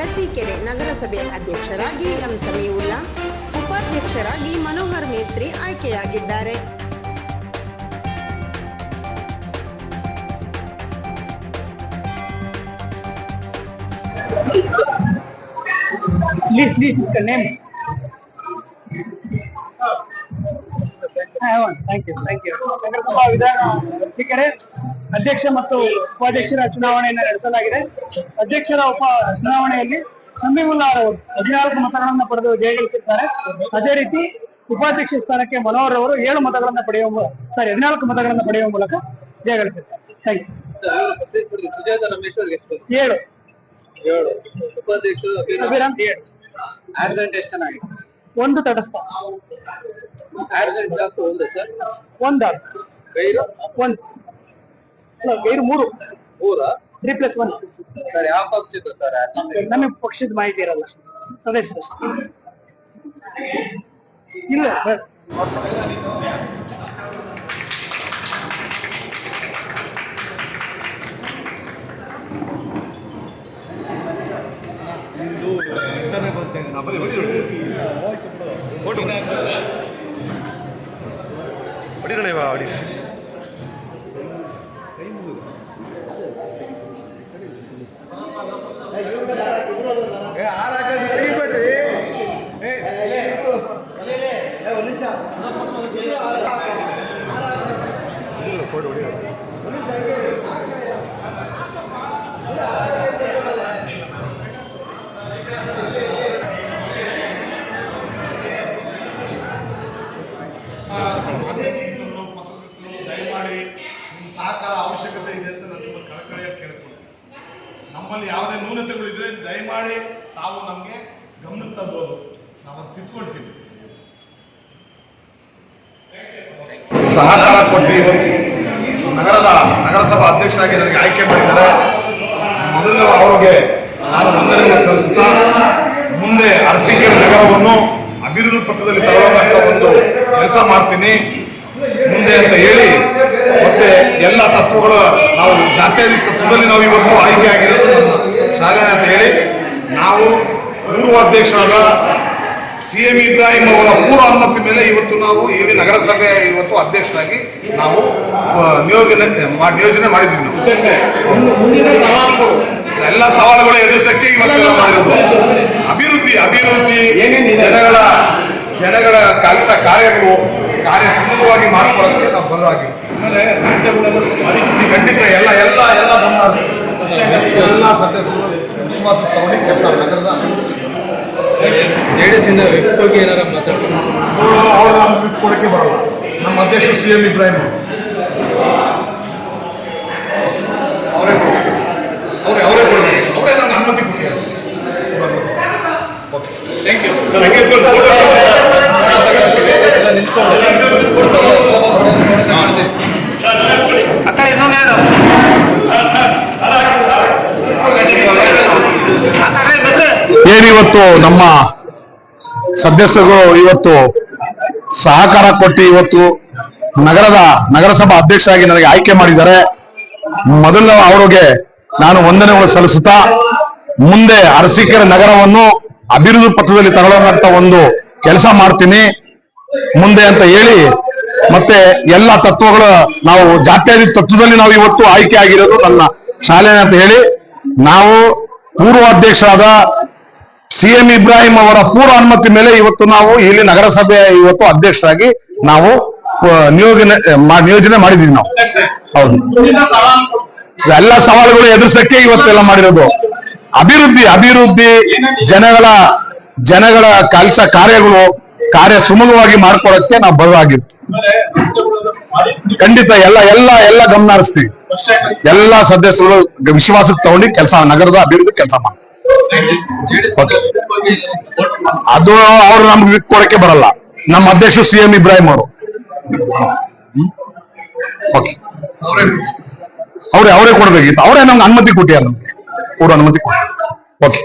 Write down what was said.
ಅರಸೀಕೆರೆ ನಗರಸಭೆ ಅಧ್ಯಕ್ಷರಾಗಿ ಎಂ ಸಮೀವುಲ್ಲಾ ಉಪಾಧ್ಯಕ್ಷರಾಗಿ ಮನೋಹರ್ ಮೇಸ್ತ್ರಿ ಆಯ್ಕೆಯಾಗಿದ್ದಾರೆ. Please, please, the name. Thank you thank you ನಗರಸಭಾ ವಿಧಾನ ಅರಸೀಕೆರೆ ಅಧ್ಯಕ್ಷ ಮತ್ತು ಉಪಾಧ್ಯಕ್ಷರ ಚುನಾವಣೆಯನ್ನು ನಡೆಸಲಾಗಿದೆ. ಅಧ್ಯಕ್ಷರ ಉಪ ಚುನಾವಣೆಯಲ್ಲಿ ಸಮೀವುಲ್ಲಾ ಅವರು ಹದಿನಾಲ್ಕು ಮತಗಳನ್ನು ಪಡೆದು ಜಯಗಳಿಸಿದ್ದಾರೆ ಅದೇ ರೀತಿ ಉಪಾಧ್ಯಕ್ಷ ಸ್ಥಾನಕ್ಕೆ ಮನೋಹರ್ ಅವರು ಏಳು ಮತಗಳನ್ನು ಪಡೆಯುವ ಸಾರಿ ಹದಿನಾಲ್ಕು ಮತಗಳನ್ನು ಪಡೆಯುವ ಮೂಲಕ ಜಯಗಳಿಸಿದ್ದಾರೆ ಥ್ಯಾಂಕ್ ಯು ಏಳು. ಏಳು. ಉಪಾಧ್ಯಕ್ಷರು ಅಭಿರಾಮ್? ಏಳು. ಆಬ್ಸೆಂಟ್ ಎಷ್ಟು ಚೆನ್ನಾಗಿದೆ ಒಂದು ತಟಸ್ಥ. ಆಬ್ಸೆಂಟ್ ಜಾಸ್ತಿ ಒಂದು ಸರ್? ಒಂದು. ಗೈರು? ಒಂದು. ಅಲ್ಲ, ಗೈರು ಮೂರು. ಮೂರ? ತ್ರೀ ಪ್ಲಸ್ ಒನ್ ಸರ್ ಯಾವ ಪಕ್ಷದ ಸರ್ ನಮಗೆ ಪಕ್ಷದ ಮಾಹಿತಿ ಇರಲ್ಲ. ಸದಸ್ಯರು ಇಲ್ಲ ಸರ್. ಹೊಡಿರೋಣ ಇವಾಗ போட்டு. ನಮ್ಮಲ್ಲಿ ಯಾವುದೇ ನ್ಯೂನತೆಗಳಿದ್ರೆ ದಯಮಾಡಿ ತಾವು ನಮಗೆ ಗಮನಕ್ಕೆ ತರ್ಬೋದು ನಾವು ತಿದ್ಕೊಳ್ತೀವಿ. ಸಹಕಾರ ಕೊಟ್ಟು ನಗರದ ನಗರಸಭಾ ಅಧ್ಯಕ್ಷರಾಗಿ ನನಗೆ ಆಯ್ಕೆ ಮಾಡಿದ್ದಾರೆ. ಮೊದಲು ಅವರಿಗೆ ನಾನು ವಂದನೆಯನ್ನು ಸಲ್ಲಿಸುತ್ತಾ ಮುಂದೆ ಅರಸೀಕೆರೆ ನಗರವನ್ನು ಅಭಿವೃದ್ಧಿ ಪಥದಲ್ಲಿ ತರುವಂತಹ ಒಂದು ಕೆಲಸ ಮಾಡ್ತೀನಿ. ಮುಂದೆ ಅಂತ ಹೇಳಿ ಮತ್ತೆ ಎಲ್ಲ ತಪ್ಪುಗಳು ನಾವು ಜಾತ್ಯಾತೀತ ನಾವು ಇವತ್ತು ಆಯ್ಕೆ ಆಗಿರೋದು ನಾವು ಪೂರ್ವ ಅಧ್ಯಕ್ಷರಾದ ಸಿ ಎಂ ಇಬ್ರಾಹಿಂ ಅವರ ಮೂರು ಅನುಮತಿ ಮೇಲೆ ಇವತ್ತು ನಾವು ಇಲ್ಲಿ ನಗರಸಭೆ ಇವತ್ತು ಅಧ್ಯಕ್ಷರಾಗಿ ನಾವು ನಿಯೋಜನೆ ನಿಯೋಜನೆ ಮಾಡಿದ್ವಿ ನಾವು. ಮುಂದಿನ ಸವಾಲುಗಳು. ಎಲ್ಲ ಸವಾಲುಗಳು ಎದುರಿಸಕ್ಕೆ ಇವತ್ತು ಮಾಡಿರೋದು. ಅಭಿವೃದ್ಧಿ ಅಭಿವೃದ್ಧಿ ಜನಗಳ ಜನಗಳ ಕೆಲಸ ಕಾರ್ಯಗಳು ಕಾರ್ಯ ಸುಲಭವಾಗಿ ಮಾಡಿಕೊಳ್ಳೋದಕ್ಕೆ ನಾವು ಬಲವಾಗಿ ಖಂಡಿತ ಎಲ್ಲ ಎಲ್ಲ ಎಲ್ಲ. ಎಲ್ಲ ಸದಸ್ಯರು ವಿಶ್ವಾಸ ತಗೊಂಡು ಕೆಲಸ ನಗರದ ಜೆ ಡಿ ಎಸ್ ಇಂದ ಬಗ್ಗೆ ಏನಾರ ಮಾತಾಡ್ತಾರೆ ಅವರು ಕೊಡಕ್ಕೆ ಬರಲ್ಲ ನಮ್ಮ ಅಧ್ಯಕ್ಷ ಸಿ ಎಂ ಇಬ್ರಾಹಿಂ ಅವರು. ಅವರೇ. ಅವರೇ ಅವರೇ ಕೊಡಬೇಕು ಅವರೇ ನನ್ನ ಅನುಮತಿ ಕೊಟ್ಟಿದ್ದಾರೆ ಓಕೆ ಥ್ಯಾಂಕ್ ಯು ಸರ್ ಎಲ್ಲ ಆ ಏನಿವತ್ತು ನಮ್ಮ ಸದಸ್ಯರುಗಳು ಇವತ್ತು ಸಹಕಾರ ಕೊಟ್ಟು ಇವತ್ತು ನಗರದ ನಗರಸಭಾ ಅಧ್ಯಕ್ಷರಾಗಿ ನನಗೆ ಆಯ್ಕೆ ಮಾಡಿದ್ದಾರೆ. ಮೊದಲು ಅವರಿಗೆ ನಾನು ವಂದನೆಗಳು ಸಲ್ಲಿಸುತ್ತಾ, ಮುಂದೆ ಅರಸೀಕೆರೆ ನಗರವನ್ನು ಅಭಿವೃದ್ಧಿ ಪಥದಲ್ಲಿ ತಗೊಳ್ಳುವಂತ ಒಂದು ಕೆಲಸ ಮಾಡ್ತೀನಿ. ಮುಂದೆ ಅಂತ ಹೇಳಿ ಮತ್ತೆ ಎಲ್ಲ ತತ್ವಗಳ ನಾವು ಜಾತ್ಯಾದಿ ತತ್ವದಲ್ಲಿ ನಾವು ಇವತ್ತು ಆಯ್ಕೆ ಆಗಿರೋದು ನನ್ನ ಶಾಲೆ ಅಂತ ಹೇಳಿ ನಾವು ಪೂರ್ವ ಅಧ್ಯಕ್ಷರಾದ ಸಿ ಎಂ ಇಬ್ರಾಹಿಂ ಅವರ ಪೂರ್ವ ಅನುಮತಿ ಮೇಲೆ ಇವತ್ತು ನಾವು ಇಲ್ಲಿ ನಗರಸಭೆ ಇವತ್ತು ಅಧ್ಯಕ್ಷರಾಗಿ ನಾವು ನಿಯೋಜನೆ ನಿಯೋಜನೆ ಮಾಡಿದೀವಿ ನಾವು. ಹೌದು. ಎಲ್ಲ ಸವಾಲುಗಳು ಎದುರಿಸಕ್ಕೆ ಇವತ್ತೆಲ್ಲ ಮಾಡಿರೋದು. ಅಭಿವೃದ್ಧಿ ಅಭಿವೃದ್ಧಿ, ಜನಗಳ ಜನಗಳ ಕೆಲಸ ಕಾರ್ಯಗಳು, ಕಾರ್ಯ ಸುಮಲವಾಗಿ ಮಾಡ್ಕೊಳಕ್ಕೆ ನಾವು ಬಲವಾಗಿತ್ತು ಖಂಡಿತ ಎಲ್ಲ ಎಲ್ಲ ಎಲ್ಲ ಗಮನ ಹರಿಸ್ತೀವಿ. ಎಲ್ಲ ಸದಸ್ಯರು ವಿಶ್ವಾಸಕ್ಕೆ ತಗೊಂಡು ಕೆಲಸ, ನಗರದ ಅಭಿವೃದ್ಧಿ ಕೆಲಸ ಮಾಡಿ ಅದು ಅವ್ರು ನಮ್ಗೆ ಕೊಡಕ್ಕೆ ಬರಲ್ಲ. ನಮ್ಮ ಅಧ್ಯಕ್ಷ ಸಿ ಎಂ ಇಬ್ರಾಹಿಂ ಅವರು. ಅವ್ರೆ, ಅವ್ರೇ ಕೊಡ್ಬೇಕಿತ್ತು. ಅವರೇ ನಮ್ಗೆ ಅನುಮತಿ ಕೊಟ್ಟಿದ್ದಾರೆ ನಮ್ಗೆ. ಅವ್ರು ಅನುಮತಿ ಕೊಟ್ಟ ಓಕೆ